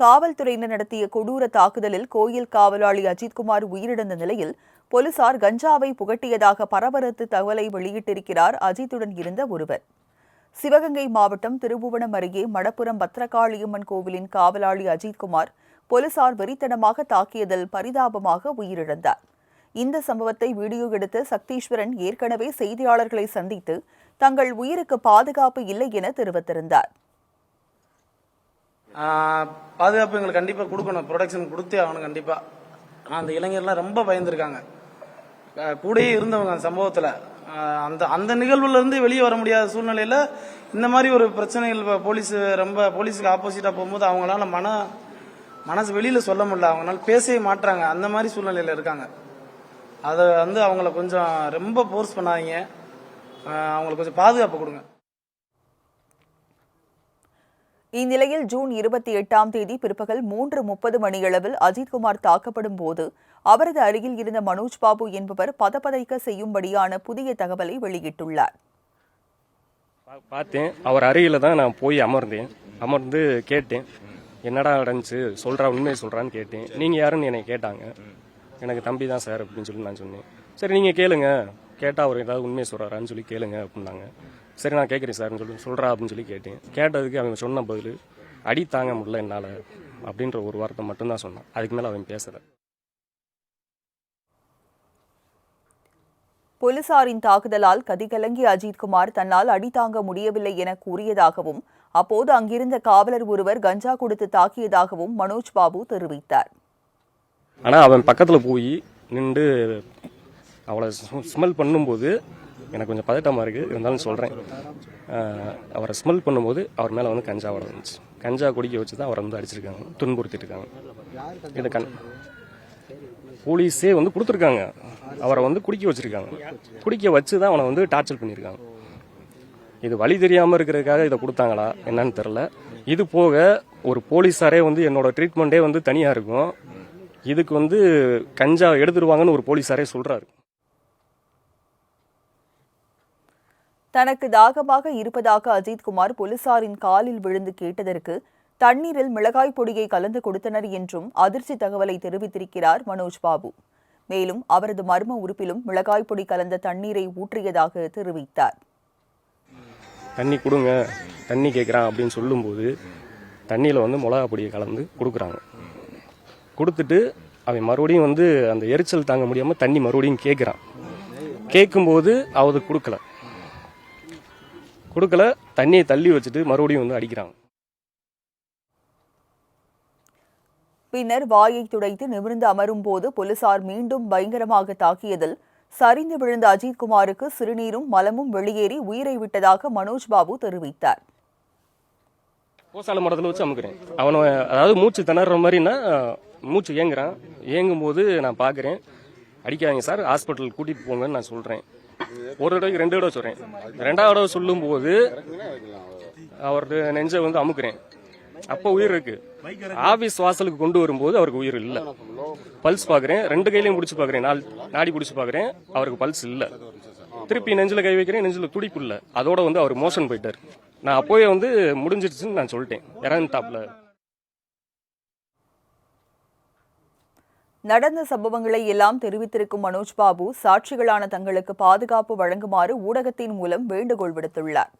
காவல்துறையினர் நடத்திய கொடூர தாக்குதலில் கோயில் காவலாளி அஜித்குமார் உயிரிழந்த நிலையில் போலீசார் கஞ்சாவை புகட்டியதாக பரபரத்து தகவலை வெளியிட்டிருக்கிறார் அஜித்துடன் இருந்த ஒருவர். சிவகங்கை மாவட்டம் திருபுவனம் அருகே மடப்புரம் பத்ரகாளியம்மன் கோவிலின் காவலாளி அஜித்குமார் போலீசார் வெறித்தனமாக தாக்கியதில் பரிதாபமாக உயிரிழந்தார். இந்த சம்பவத்தை வீடியோ எடுத்த சக்தீஸ்வரன் ஏற்கனவே செய்தியாளர்களை சந்தித்து தங்கள் உயிருக்கு பாதுகாப்பு இல்லை என தெரிவித்திருந்தார். பாதுகாப்பு எங்களுக்கு கண்டிப்பாக கொடுக்கணும். ப்ரொடெக்ஷன் கொடுத்தே ஆகணும் கண்டிப்பாக அந்த இளைஞர்லாம் ரொம்ப பயந்துருக்காங்க. கூடயே இருந்தவங்க அந்த சம்பவத்தில். அந்த அந்த நிகழ்வுலேருந்து வெளியே வர முடியாத சூழ்நிலையில் இந்த மாதிரி ஒரு பிரச்சனைகள் இப்போ போலீஸ் ரொம்ப போலீஸுக்கு ஆப்போசிட்டாக போகும்போது அவங்களால மன மனசு வெளியில் சொல்ல முடியல. அவங்களால பேசவே மாட்டுறாங்க அந்த மாதிரி சூழ்நிலையில் இருக்காங்க. அதை வந்து அவங்கள கொஞ்சம் ரொம்ப ஃபோர்ஸ் பண்ணாதீங்க. அவங்களுக்கு கொஞ்சம் பாதுகாப்பு கொடுங்க. இந்நிலையில் ஜூன் இருபத்தி எட்டாம் தேதி பிற்பகல் மூன்று முப்பது மணியளவில் அஜித்குமார் தாக்கப்படும் போது அவரது அருகில் இருந்த மனோஜ் பாபு என்பவர் பதப்பதைக்க செய்யும்படியான புதிய தகவலை வெளியிட்டுள்ளார். பார்த்தேன். அவர் அருகில் தான் நான் போய் அமர்ந்தேன். அமர்ந்து கேட்டேன். என்னடா நடந்துச்சு? சொல்றா உண்மையை சொல்றான்னு கேட்டேன். நீங்க யாருன்னு என்னை கேட்டாங்க. எனக்கு தம்பி தான் சார் அப்படின்னு சொல்லி நான் சொன்னேன். சரி நீங்க கேளுங்க. கேட்டா அவர் ஏதாவது உண்மையை சொல்றாரான்னு சொல்லி கேளுங்க அப்படின்னாங்க. சரி நான் கேட்குறேன் சார்னு சொல்லி சொல்றா அப்படின்னு சொல்லி கேட்டேன். கேட்டதுக்கு அவன் சொன்ன பதில் அடி தாங்க முடியல என்னால் அப்படின்ற ஒரு வார்த்தை மட்டும்தான் சொன்னான். அதுக்கு மேலே அவன் பேசலை. போலீசாரின் தாக்குதலால் கதிகலங்கிய அஜித்குமார் தன்னால் அடி தாங்க முடியவில்லை என கூறியதாகவும் அப்போது அங்கிருந்த காவலர் ஒருவர் கஞ்சா கொடுத்து தாக்கியதாகவும் மனோஜ் பாபு தெரிவித்தார். ஆனால் அவன் பக்கத்தில் போய் நின்று அவளை ஸ்மெல் பண்ணும்போது எனக்கு கொஞ்சம் பதட்டமாக இருக்குது இருந்தாலும் சொல்கிறேன் அவரை ஸ்மெல் பண்ணும்போது அவர் மேலே வந்து கஞ்சா வளர்ந்துச்சு கஞ்சா குடிக்க வச்சு தான் அவரை வந்து அடிச்சிருக்காங்க. துன்புறுத்திட்டுருக்காங்க. இதை கண் போலீஸே வந்து கொடுத்துருக்காங்க. அவரை வந்து குடிக்க வச்சுருக்காங்க. குடிக்க வச்சு தான் அவனை வந்து டார்ச்சர் பண்ணியிருக்காங்க. இது வழி தெரியாமல் இருக்கிறதுக்காக இதை கொடுத்தாங்களா? என்னன்னு தெரில இது போக ஒரு போலீஸாரே வந்து என்னோட ட்ரீட்மெண்ட்டே வந்து தனியாக இருக்கும். இதுக்கு வந்து கஞ்சா எடுத்துருவாங்கன்னு ஒரு போலீஸாரே சொல்கிறாரு தனக்கு தாகமாக இருப்பதாக அஜித்குமார் போலீசாரின் காலில் விழுந்து கேட்டதற்கு தண்ணீரில் மிளகாய் பொடியை கலந்து கொடுத்தனர் என்றும் அதிர்ச்சி தகவலை தெரிவித்திருக்கிறார் மனோஜ் பாபு. மேலும் அவரது மர்ம உறுப்பிலும் மிளகாய் பொடி கலந்த தண்ணீரை ஊற்றியதாக தெரிவித்தார். தண்ணி கொடுங்க தண்ணி கேட்குறான் அப்படின்னு சொல்லும்போது தண்ணியில் வந்து மிளகா பொடியை கலந்து கொடுக்குறாங்க. கொடுத்துட்டு அவன் மறுபடியும் வந்து அந்த எரிச்சல் தாங்க முடியாமல் தண்ணி மறுபடியும் கேட்குறான் கேட்கும்போது அவது கொடுக்கல. கொடுக்கல தண்ணியை தள்ளி வச்சுட்டு மறுபடியும் வந்து அடிக்கிறாங்க. பின்னர் வாயை துடைத்து நிமிர்ந்து அமரும் போது போலீசார் மீண்டும் பயங்கரமாக தாக்கியதில் சரிந்து விழுந்த அஜித்குமாருக்கு சிறுநீரும் மலமும் வெளியேறி உயிரை விட்டதாக மனோஜ் பாபு தெரிவித்தார். கோசால மரத்தில் வச்சு அமுக்குறேன். அவனை அதாவது மூச்சு திணற மாதிரின்னா மூச்சு ஏங்குறான் ஏங்கும் போது நான் பார்க்குறேன் அடிக்காதீங்க சார் ஹாஸ்பிட்டல் கூட்டிகிட்டு போங்கன்னு நான் சொல்கிறேன் ஒரு தடவைக்கு ரெண்டு தடவை சொல்கிறேன் ரெண்டாவது தடவை சொல்லும்போது அவரது நெஞ்சை வந்து அமுக்குறேன். அப்போ உயிர் இருக்கு. ஆபீஸ் வாசலுக்கு கொண்டு வரும்போது அவருக்கு உயிர் இல்லை. பல்ஸ் பார்க்குறேன் ரெண்டு கையிலையும் பிடிச்சி பார்க்குறேன் நாள் நாடி பிடிச்சி பார்க்குறேன் அவருக்கு பல்ஸ் இல்லை. திருப்பி நெஞ்சில் கை வைக்கிறேன். நெஞ்சில் துடிப்பு இல்லை. அதோட வந்து அவர் மோஷன் போயிட்டார். நான் அப்போயே வந்து முடிஞ்சிருச்சுன்னு நான் சொல்லிட்டேன். இறந்துட்டாப்ல நடந்த சம்பவங்களை எல்லாம் தெரிவித்திருக்கும் மனோஜ் பாபு சாட்சிகளான தங்களுக்கு பாதுகாப்பு வழங்குமாறு ஊடகத்தின் மூலம் வேண்டுகோள் விடுத்துள்ளார்.